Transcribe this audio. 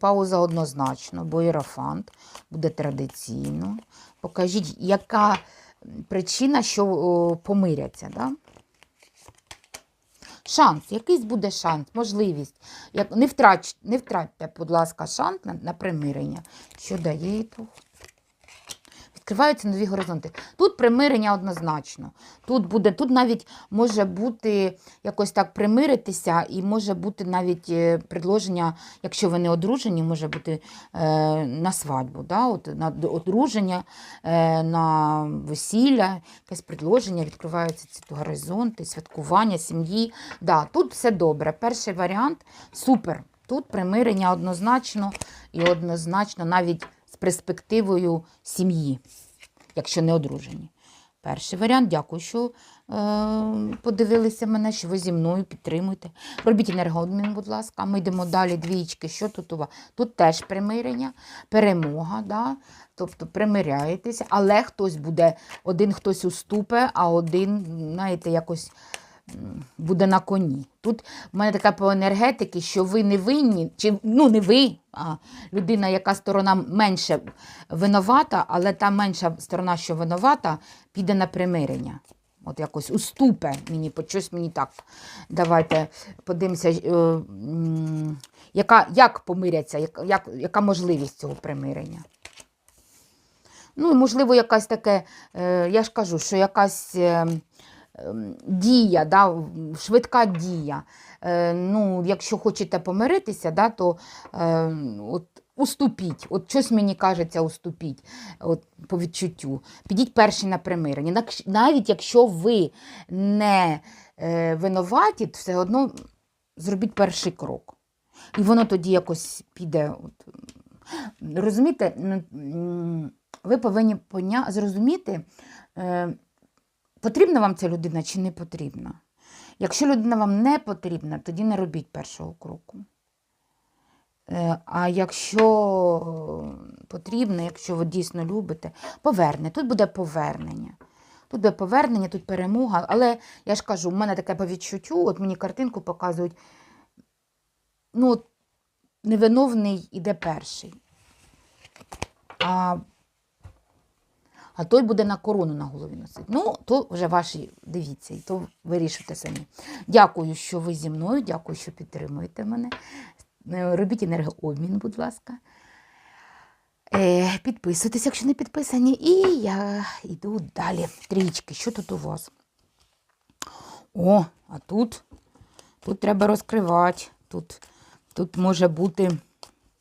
Пауза однозначно, бо ірафант буде традиційно. Покажіть, яка причина, що помиряться. Да? Шанс, якийсь буде шанс, можливість. Не, втрач, не втратьте, будь ласка, шанс на, примирення. Що дає тут? Відкриваються нові горизонти. Тут примирення однозначно. Тут буде, тут навіть може бути якось так примиритися, і може бути навіть е, предложення, якщо ви не одружені, може бути е, на свадьбу, да? От, на одруження, е, на весілля, якесь предложення, відкриваються ці горизонти, святкування, сім'ї. Да, тут все добре. Перший варіант супер. Тут примирення однозначно і однозначно навіть перспективою сім'ї, якщо не одружені. Перший варіант, дякую, що е, подивилися мене, що ви зі мною підтримуєте. Робіть енергообмін, будь ласка. Ми йдемо далі, двічки. Що тут у вас? Тут теж примирення, перемога, да? тобто примиряєтеся, але хтось буде, один хтось уступе, а один, знаєте, якось буде на коні. Тут в мене така по енергетики, що ви не винні, чи ну не ви, а людина, яка сторона менше винувата, але та менша сторона, що винувата, піде на примирення. От якось уступе мені, щось мені так. Давайте подивимося, е, яка, як помиряться, як, як, яка можливість цього примирення. Ну, можливо, якась таке, е, я ж кажу, що якась е, дія, да, швидка дія. Е, ну, якщо хочете помиритися, да, то е, от, уступіть. От щось мені кажеться, уступіть от, по відчуттю. Підіть перші на примирення. Навіть якщо ви не е, винуваті, то все одно зробіть перший крок. І воно тоді якось піде. От, розумієте, ну, ви повинні поня... зрозуміти, е, потрібна вам ця людина чи не потрібна. Якщо людина вам не потрібна, тоді не робіть першого кроку. Е, А якщо потрібно, якщо ви дійсно любите, поверне. Тут буде повернення. Тут буде повернення, тут перемога. Але я ж кажу, в мене таке по відчуттю, от мені картинку показують, ну, невиновний іде перший. А, а той буде на корону на голові носити. Ну, то вже ваші, дивіться, і то вирішуйте самі. Дякую, що ви зі мною, дякую, що підтримуєте мене. Е, Робіть енергообмін, будь ласка. Е, підписуйтесь, якщо не підписані. І я йду далі. Трічки, що тут у вас? О, а тут, тут треба розкривати. Тут, тут може бути